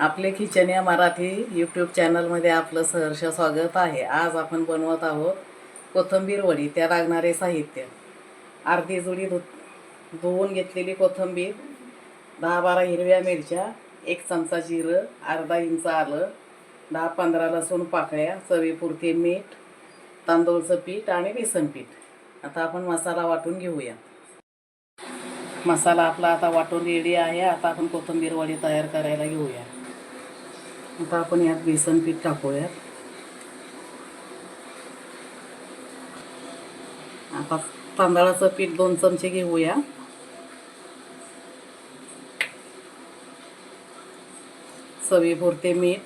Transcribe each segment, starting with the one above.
आपले किचन या मराठी यूट्यूब चॅनलमध्ये आपलं सहर्ष स्वागत आहे. आज आपण बनवत आहोत कोथंबीर वडी त्या लागणारे साहित्य. अर्धी जुडी धु धुवून घेतलेली कोथिंबीर दहा बारा हिरव्या मिरच्या एक चमचा जिरं अर्धा इंच आलं दहा पंधरा लसूण पाकळ्या चवीपुरते मीठ तांदूळचं पीठ आणि बेसन पीठ. आता आपण मसाला वाटून घेऊया. मसाला आपला आता वाटून रेडी आहे. आता आपण कोथिंबीर वडी तयार करायला घेऊया. आता आपण यात बेसन पीठ टाकूयात. आता तांदळाचं पीठ दोन चमचे घेऊया. चवीपुरते मीठ.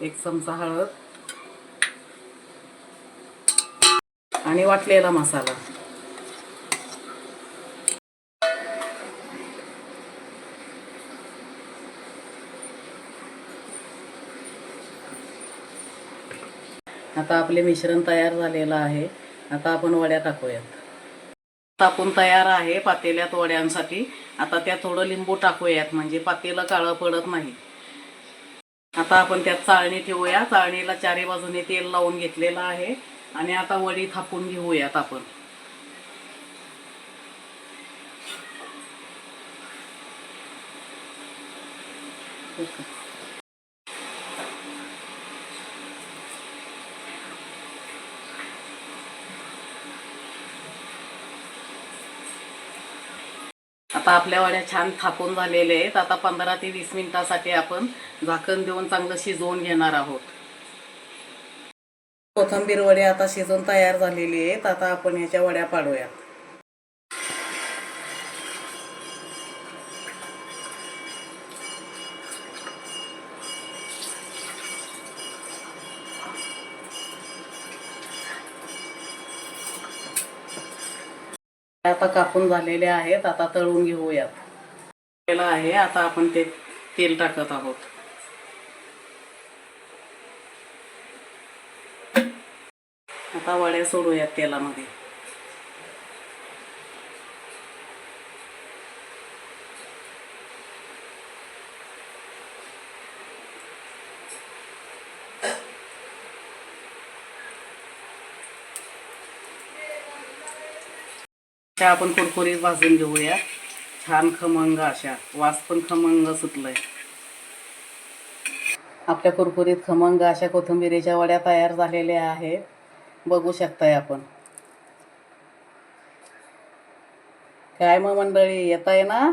एक चमचा हळद. आणि वाटलेला मसाला. आता आपले मिश्रण तयार झालेलं आहे. आता आपण वड्या टाकूयात. तापून तयार आहे पातेल्यात वड्यांसाठी. आता त्यात थोडं लिंबू टाकूयात म्हणजे पातेलं काळं पडत नाही. आता आपण त्यात चाळणी ठेवूया. चाळणीला चारी बाजूने तेल लावून घेतलेलं आहे. आणि आता वडी थापून घेऊयात आपण. आता आपल्या वड्या छान थापून झालेल्या आहेत. आता पंधरा ते वीस मिनिटासाठी आपण झाकण देऊन चांगलं शिजवून घेणार आहोत. कोथिंबीर वडे आता शिजून तयार झालेली आहेत. आता आपण ह्याच्या वड्या पाडूयात. आता कापून झालेले आहेत आता तळून घेऊयात. केलं आहे आता आपण ते तेल टाकत आहोत. आता वड्या सोडूयात तेलामध्ये. त्या आपण कुरकुरीत भाजून घेऊया. छान खमंग अशा. वास पण खमंग सुटलाय. आपल्या कुरकुरीत खमंग अशा कोथिंबिरीच्या वड्या तयार झालेल्या आहेत. बघू शकताय आपण. काय मग मंडळी येत आहे ना?